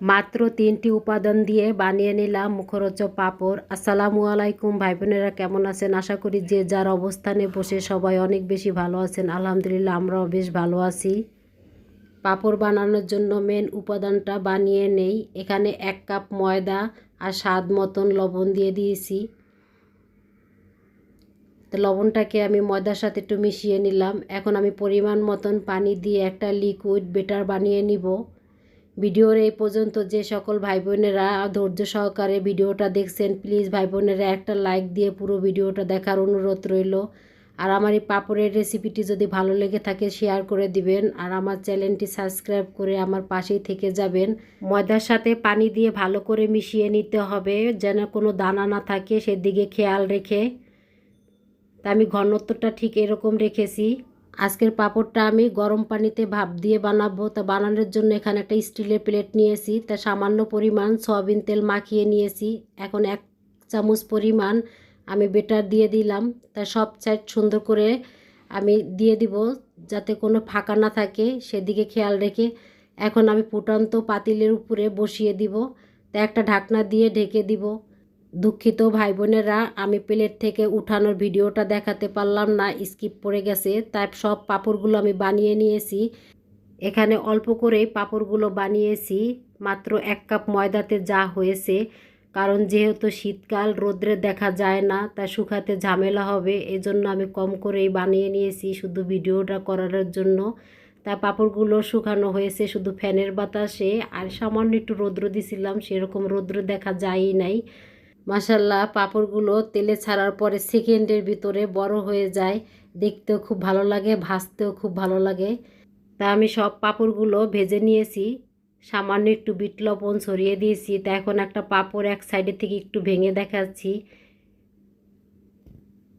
মাত্র তিনটি উপাদান দিয়ে বানিয়ে নিলাম মুখরোচক পাঁপড়। আসসালামু আলাইকুম ভাই বোনেরা কেমন আছেন? আশা করি যে যার অবস্থানে বসে সবাই অনেক বেশি ভালো আছেন। আলহামদুলিল্লাহ, আমরাও বেশ ভালো আছি। পাপড় বানানোর জন্য মেন উপাদানটা বানিয়ে নেই। এখানে এক কাপ ময়দা আর স্বাদ মতন লবণ দিয়ে দিয়েছি। তো লবণটাকে আমি ময়দার সাথে একটু মিশিয়ে নিলাম। এখন আমি পরিমাণ মতন পানি দিয়ে একটা লিকুইড বেটার বানিয়ে নিব। ভিডিওর এই পর্যন্ত যে সকল ভাই বোনেরা ধৈর্য সহকারে ভিডিওটা দেখছেন প্লিজ ভাই বোনেরা একটা লাইক দিয়ে পুরো ভিডিওটা দেখার অনুরোধ রইল। আর আমার এই পাপড়ের রেসিপিটি যদি ভালো লেগে থাকে শেয়ার করে দিবেন। আর আমার চ্যানেলটি সাবস্ক্রাইব করে আমার পাশেই থেকে যাবেন। ময়দার সাথে পানি দিয়ে ভালো করে মিশিয়ে নিতে হবে, যেন কোনো দানা না থাকে সেদিকে খেয়াল রেখে। তা আমি ঘনত্বটা ঠিক এরকম রেখেছি। আজকের পাঁপড়টা আমি গরম পানিতে ভাপ দিয়ে বানাবো। তা বানানোর জন্য এখানে একটা স্টিলের প্লেট নিয়েছি। তা সামান্য পরিমাণ সয়াবিন তেল মাখিয়ে নিয়েছি। এখন এক চামচ পরিমাণ আমি বেটার দিয়ে দিলাম। তা সব সাইড সুন্দর করে আমি দিয়ে দিব যাতে কোনো ফাঁকা না থাকে। সেদিকে খেয়াল রেখে এখন আমি ফুটান্ত পাতিলের উপরে বসিয়ে দিব। তা একটা ঢাকনা দিয়ে ঢেকে দিব। দুঃখিত ভাই বোনেরা আমি প্লেট থেকে উঠানোর ভিডিওটা দেখাতে পারলাম না, স্কিপ পড়ে গেছে, তাই সব পাঁপড়গুলো আমি বানিয়ে নিয়েছি। এখানে অল্প করেই পাঁপড়গুলো বানিয়েছি, মাত্র এক কাপ ময়দাতে যা হয়েছে, কারণ যেহেতু শীতকাল, রোদ্রে দেখা যায় না তা শুকাতে ঝামেলা হবে, এজন্য আমি কম করেই বানিয়ে নিয়েছি শুধু ভিডিওটা করার জন্য। তা পাঁপড়গুলো শুকানো হয়েছে শুধু ফ্যানের বাতাসে, আর সামান্য একটু রৌদ্র দিছিলাম, সেরকম রৌদ্র দেখা যায়ই নাই। মাসাল্লাহ পাঁপড়গুলো তেলে ছাড়ার পরে সেকেন্ডের ভিতরে বড় হয়ে যায়। দেখতেও খুব ভালো লাগে, ভাজতেও খুব ভালো লাগে। তা আমি সব পাঁপড়গুলো ভেজে নিয়েছি। সামান্য একটু বিট লবণ ছড়িয়ে দিয়েছি। তা এখন একটা পাপড় এক সাইডের থেকে একটু ভেঙে দেখাচ্ছি।